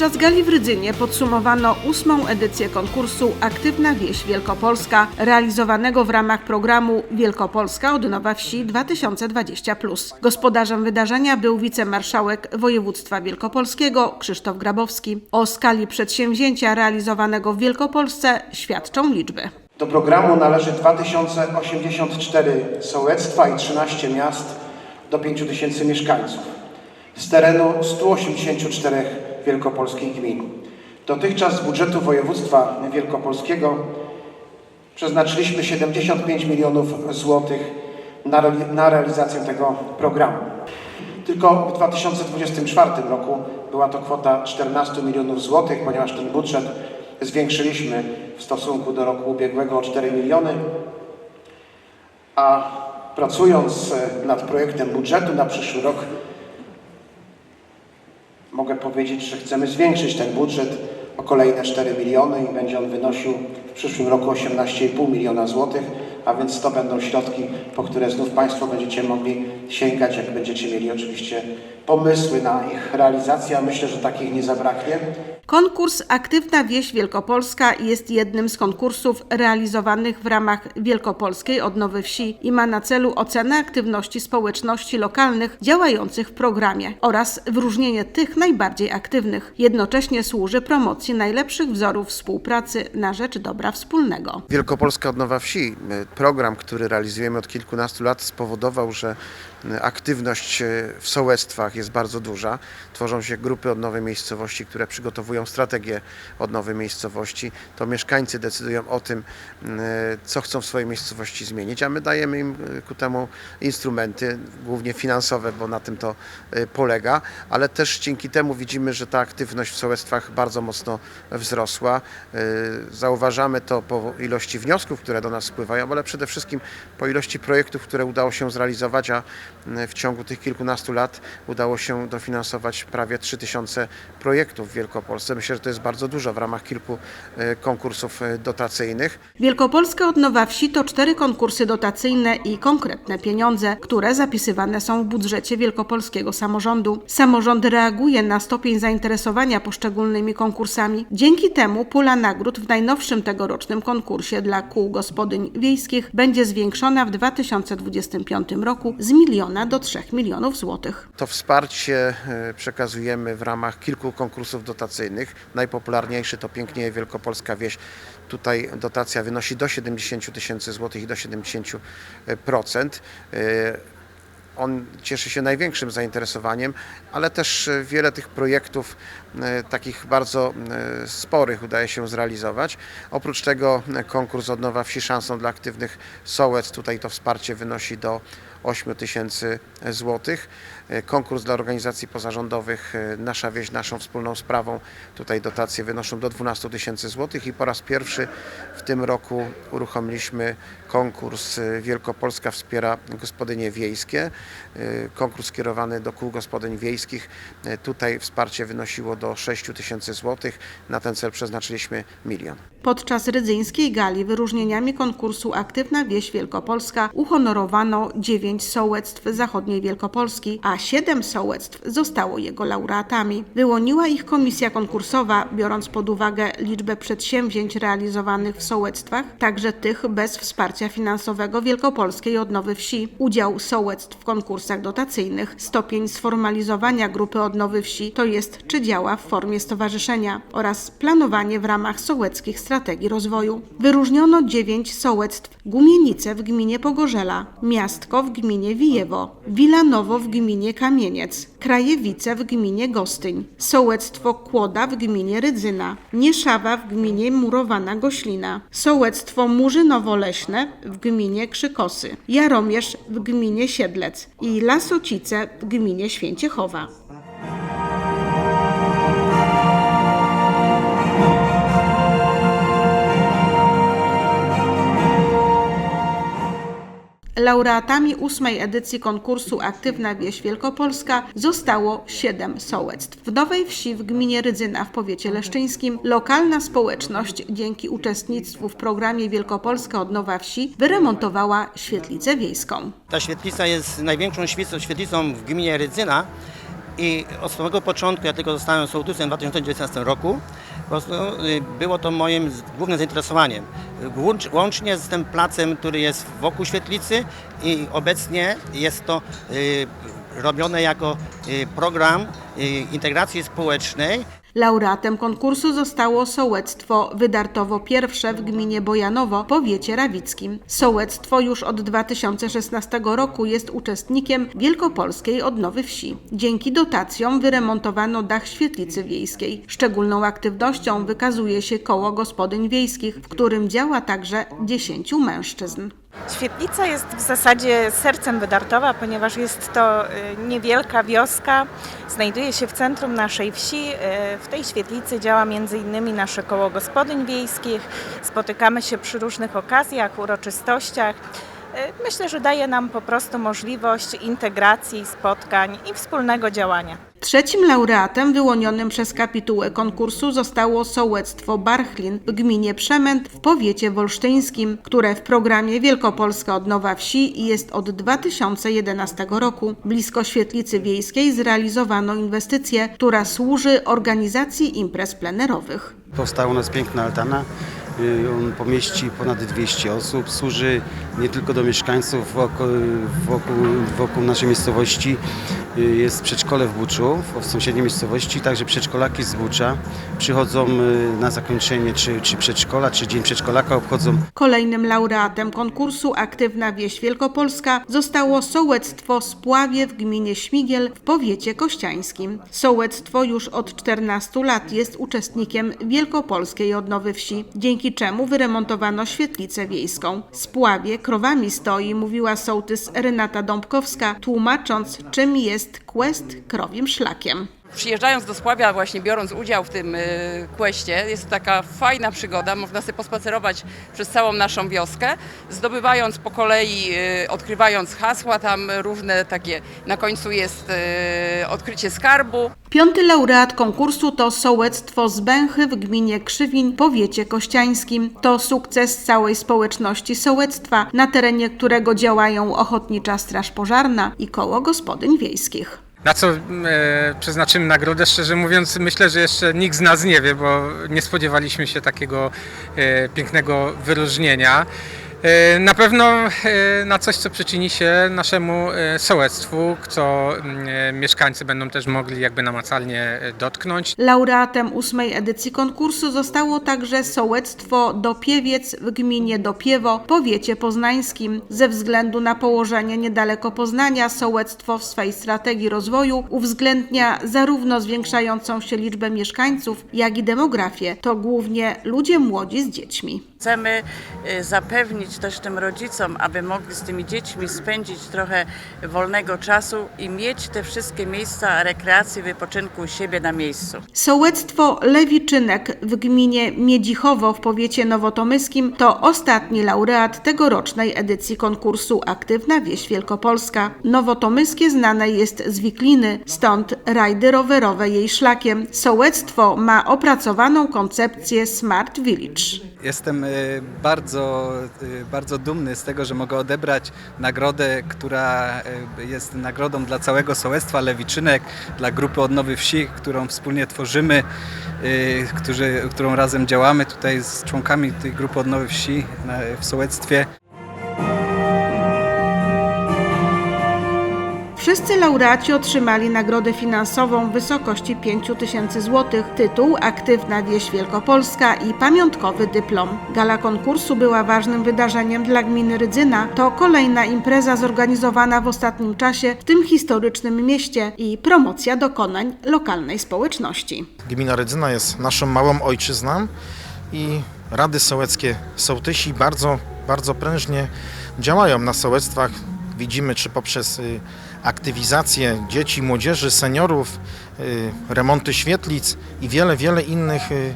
Podczas gali w Rydzynie podsumowano ósmą edycję konkursu Aktywna Wieś Wielkopolska, realizowanego w ramach programu Wielkopolska od Nowa Wsi 2020. Gospodarzem wydarzenia był wicemarszałek województwa wielkopolskiego Krzysztof Grabowski. O skali przedsięwzięcia realizowanego w Wielkopolsce świadczą liczby. Do programu należy 2084 sołectwa i 13 miast do 5000 mieszkańców z terenu 184 wielkopolskich gmin. Dotychczas z budżetu województwa wielkopolskiego przeznaczyliśmy 75 milionów złotych na, na realizację tego programu. Tylko w 2024 roku była to kwota 14 milionów złotych, ponieważ ten budżet zwiększyliśmy w stosunku do roku ubiegłego o 4 miliony, a pracując nad projektem budżetu na przyszły rok mogę powiedzieć, że chcemy zwiększyć ten budżet o kolejne 4 miliony i będzie on wynosił w przyszłym roku 18,5 miliona złotych, a więc to będą środki, po które znów Państwo będziecie mogli sięgać, jak będziecie mieli oczywiście pomysły na ich realizację, a myślę, że takich nie zabraknie. Konkurs Aktywna Wieś Wielkopolska jest jednym z konkursów realizowanych w ramach Wielkopolskiej Odnowy Wsi i ma na celu ocenę aktywności społeczności lokalnych działających w programie oraz wyróżnienie tych najbardziej aktywnych. Jednocześnie służy promocji najlepszych wzorów współpracy na rzecz dobra wspólnego. Wielkopolska Odnowa Wsi, y, program, który realizujemy od kilkunastu lat, spowodował, że aktywność y, w sołectwach jest bardzo duża. Tworzą się grupy odnowy miejscowości, które przygotowują strategię odnowy miejscowości. To mieszkańcy decydują o tym, y, co chcą w swojej miejscowości zmienić, a my dajemy im y, ku temu instrumenty, głównie finansowe, bo na tym to polega, ale też dzięki temu widzimy, że ta aktywność w sołectwach bardzo mocno wzrosła. Zauważamy to po ilości wniosków, które do nas spływają, ale przede wszystkim po ilości projektów, które udało się zrealizować, a w ciągu tych kilkunastu lat udało się dofinansować prawie 3000 projektów w Wielkopolsce. Myślę, że to jest bardzo dużo w ramach kilku y, konkursów y, dotacyjnych. Wielkopolska Odnowa Wsi to cztery konkursy dotacyjne i konkretne pieniądze, które zapisywane są w budżecie wielkopolskiego samorządu. Samorząd reaguje na stopień zainteresowania poszczególnymi konkursami. Dzięki temu pula nagród w najnowszym tegorocznym konkursie dla kół gospodyń wiejskich będzie zwiększona w 2025 roku z miliona do 3 milionów złotych. To wsparcie e, przekazujemy w ramach kilku konkursów dotacyjnych. Najpopularniejszy to Pięknieje Wielkopolska Wieś. Tutaj dotacja wynosi do 70 tysięcy złotych i do 70%. E, On cieszy się największym zainteresowaniem, ale też e, wiele tych projektów e, takich bardzo e, sporych udaje się zrealizować. Oprócz tego e, konkurs Odnowa Wsi szansą dla aktywnych sołec. Tutaj to wsparcie wynosi do 8 tysięcy złotych. E, Konkurs dla organizacji pozarządowych e, Nasza Wieś Naszą Wspólną Sprawą. Tutaj dotacje wynoszą do 12 tysięcy złotych i po raz pierwszy w tym roku uruchomiliśmy konkurs e, Wielkopolska Wspiera Gospodynie Wiejskie. Konkurs skierowany do kół gospodyń wiejskich. Tutaj wsparcie wynosiło do 6 tysięcy złotych. Na ten cel przeznaczyliśmy milion. Podczas rydzyńskiej gali wyróżnieniami konkursu Aktywna Wieś Wielkopolska uhonorowano 9 sołectw zachodniej Wielkopolski, a 7 sołectw zostało jego laureatami. Wyłoniła ich komisja konkursowa, biorąc pod uwagę liczbę przedsięwzięć realizowanych w sołectwach, także tych bez wsparcia finansowego Wielkopolskiej Odnowy Wsi, udział sołectw w konkursach dotacyjnych, stopień sformalizowania grupy odnowy wsi, to jest czy działa w formie stowarzyszenia oraz planowanie w ramach sołeckich strategii rozwoju. Wyróżniono dziewięć sołectw: Gumienice w gminie Pogorzela, Miastko w gminie Wijewo, Wilanowo w gminie Kamieniec, Krajewice w gminie Gostyń, sołectwo Kłoda w gminie Rydzyna, Nieszawa w gminie Murowana Goślina, sołectwo Murzynowo Leśne w gminie Krzykosy, Jaromierz w gminie Siedlec i Lasocice w gminie Święciechowa. Laureatami ósmej edycji konkursu Aktywna Wieś Wielkopolska zostało siedem sołectw. W Nowej Wsi w gminie Rydzyna w powiecie leszczyńskim lokalna społeczność dzięki uczestnictwu w programie Wielkopolska Odnowa Wsi wyremontowała świetlicę wiejską. Ta świetlica jest największą świetlicą w gminie Rydzyna I od samego początku, ja tylko zostałem sołtysem w 2019 roku, prostu y, było to moim głównym zainteresowaniem. Łącz- Łącznie z tym placem, który jest wokół świetlicy i obecnie jest to y, robione jako y, program y, integracji społecznej Laureatem konkursu zostało sołectwo Wydartowo I w gminie Bojanowo, powiecie rawickim. Sołectwo już od 2016 roku jest uczestnikiem Wielkopolskiej Odnowy Wsi. Dzięki dotacjom wyremontowano dach świetlicy wiejskiej. Szczególną aktywnością wykazuje się koło gospodyń wiejskich, w którym działa także 10 mężczyzn. Świetlica jest w zasadzie sercem Wydartowa, ponieważ jest to y, niewielka wioska, znajduje się w centrum naszej wsi. Y, W tej świetlicy działa m.in. nasze koło gospodyń wiejskich. Spotykamy się przy różnych okazjach, uroczystościach. Y, Myślę, że daje nam po prostu możliwość integracji, spotkań i wspólnego działania. Trzecim laureatem wyłonionym przez kapitułę konkursu zostało sołectwo Barchlin w gminie Przemęt w powiecie wolsztyńskim, które w programie Wielkopolska Odnowa Wsi jest od 2011 roku. Blisko świetlicy wiejskiej zrealizowano inwestycję, która służy organizacji imprez plenerowych. Powstała u nas piękna altana. Y, On pomieści ponad 200 osób. Służy nie tylko do mieszkańców wokół, wokół, wokół naszej miejscowości. Y, Jest przedszkole w Buczu, w sąsiedniej miejscowości, także przedszkolaki z Bucza przychodzą y, na zakończenie czy, czy przedszkola, czy Dzień Przedszkolaka obchodzą. Kolejnym laureatem konkursu Aktywna Wieś Wielkopolska zostało sołectwo Spławie w gminie Śmigiel w powiecie kościańskim. Sołectwo już od 14 lat jest uczestnikiem Wielkopolskiej Odnowy Wsi, dzięki czemu wyremontowano świetlicę wiejską. Spławie krowami stoi, mówiła sołtys Renata Dąbkowska, tłumacząc czym jest quest krowim szlakiem. Przyjeżdżając do Spławia, właśnie biorąc udział w tym y, questie, jest to taka fajna przygoda. Można sobie pospacerować przez całą naszą wioskę, zdobywając po kolei, y, odkrywając hasła, tam różne takie, na końcu jest y, odkrycie skarbu. Piąty laureat konkursu to sołectwo z Bęchy w gminie Krzywiń, powiecie kościańskim. To sukces całej społeczności sołectwa, na terenie którego działają Ochotnicza Straż Pożarna i Koło Gospodyń Wiejskich. Na co e, przeznaczymy nagrodę, szczerze mówiąc, myślę, że jeszcze nikt z nas nie wie, bo nie spodziewaliśmy się takiego e, pięknego wyróżnienia. E, na pewno e, na coś, co przyczyni się naszemu e, sołectwu, co mm, mieszkańcy będą też mogli jakby namacalnie dotknąć. Laureatem ósmej edycji konkursu zostało także sołectwo Dopiewiec w gminie Dopiewo, powiecie poznańskim. Ze względu na położenie niedaleko Poznania, sołectwo w swej strategii rozwoju uwzględnia zarówno zwiększającą się liczbę mieszkańców, jak i demografię. To głównie ludzie młodzi z dziećmi. Chcemy y, zapewnić też tym rodzicom, aby mogli z tymi dziećmi spędzić trochę wolnego czasu i mieć te wszystkie miejsca rekreacji, wypoczynku u siebie na miejscu. Sołectwo Lewiczynek w gminie Miedzichowo w powiecie nowotomyskim to ostatni laureat tegorocznej edycji konkursu Aktywna Wieś Wielkopolska. Nowotomyskie znane jest z Wikliny, stąd rajdy rowerowe jej szlakiem. Sołectwo ma opracowaną koncepcję Smart Village. Jestem e, bardzo, e, bardzo dumny z tego, że mogę odebrać nagrodę, która e, jest nagrodą dla całego sołectwa Lewiczynek, dla grupy Odnowy Wsi, którą wspólnie tworzymy, e, którzy, którą razem działamy tutaj z członkami tej grupy Odnowy Wsi na- w sołectwie. Wszyscy laureaci otrzymali nagrodę finansową w wysokości 5 tysięcy złotych, tytuł Aktywna Wieś Wielkopolska i pamiątkowy dyplom. Gala konkursu była ważnym wydarzeniem dla gminy Rydzyna. To kolejna impreza zorganizowana w ostatnim czasie w tym historycznym mieście i promocja dokonań lokalnej społeczności. Gmina Rydzyna jest naszą małą ojczyzną i rady sołeckie sołtysi bardzo, bardzo prężnie działają na sołectwach. Widzimy, czy poprzez y, aktywizację dzieci, młodzieży, seniorów, y, remonty świetlic i wiele, wiele innych y,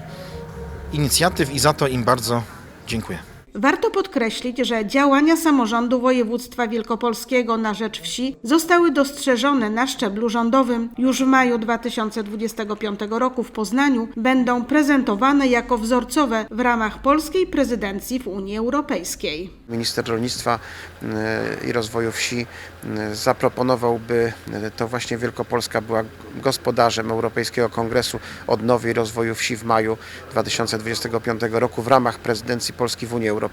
inicjatyw i za to im bardzo dziękuję. Warto podkreślić, że działania samorządu województwa wielkopolskiego na rzecz wsi zostały dostrzeżone na szczeblu rządowym. Już w maju 2025 roku w Poznaniu będą prezentowane jako wzorcowe w ramach polskiej prezydencji w Unii Europejskiej. Minister Rolnictwa e, i Rozwoju Wsi e, zaproponowałby, e, to właśnie Wielkopolska była gospodarzem Europejskiego Kongresu Odnowy i Rozwoju Wsi w maju 2025 roku w ramach prezydencji Polski w Unii Europejskiej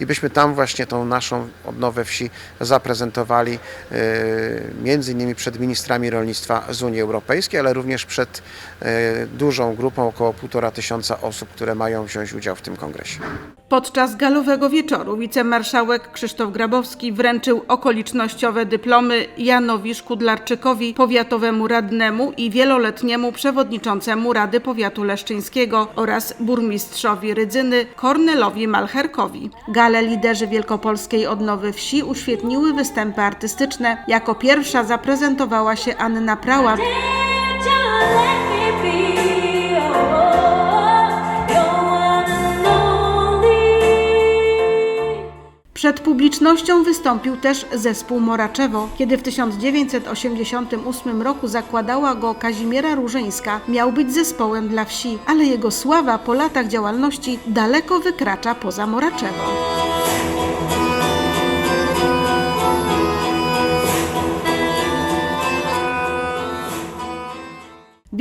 i byśmy tam właśnie tą naszą odnowę wsi zaprezentowali e, między innymi przed ministrami rolnictwa z Unii Europejskiej, ale również przed e, dużą grupą około półtora tysiąca osób, które mają wziąć udział w tym kongresie. Podczas galowego wieczoru wicemarszałek Krzysztof Grabowski wręczył okolicznościowe dyplomy Janowi Szkudlarczykowi, powiatowemu radnemu i wieloletniemu przewodniczącemu Rady Powiatu Leszczyńskiego oraz burmistrzowi Rydzyny Kornelowi Gale liderzy Wielkopolskiej Odnowy Wsi uświetniły występy artystyczne. Jako pierwsza zaprezentowała się Anna Prała. Przed publicznością wystąpił też zespół Moraczewo. Kiedy w 1988 roku zakładała go Kazimiera Różyńska, miał być zespołem dla wsi, ale jego sława po latach działalności daleko wykracza poza Moraczewo.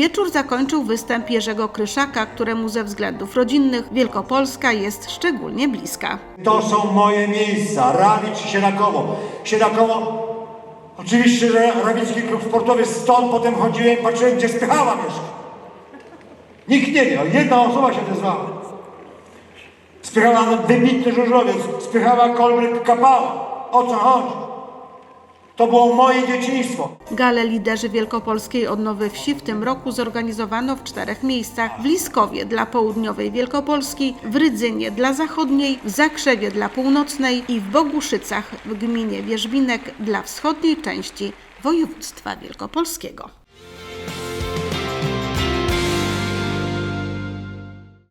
Wieczór zakończył występ Jerzego Kryszaka, któremu ze względów rodzinnych Wielkopolska jest szczególnie bliska. To są moje miejsca, Rawicz i Siedakowo. Siedakowo, oczywiście, że Rawicki Klub Sportowy, stąd potem chodziłem, patrzyłem, gdzie Spychała mieszka. Nikt nie wie, jedna osoba się odezwała. Spychała wybitny żużlowiec, Spychała Kolbryk Kapała. O co chodzi? To było moje dzieciństwo. Gale liderzy Wielkopolskiej Odnowy Wsi w tym roku zorganizowano w czterech miejscach. W Liskowie dla południowej Wielkopolski, w Rydzynie dla zachodniej, w Zakrzewie dla północnej i w Boguszycach w gminie Wierzbinek dla wschodniej części województwa wielkopolskiego.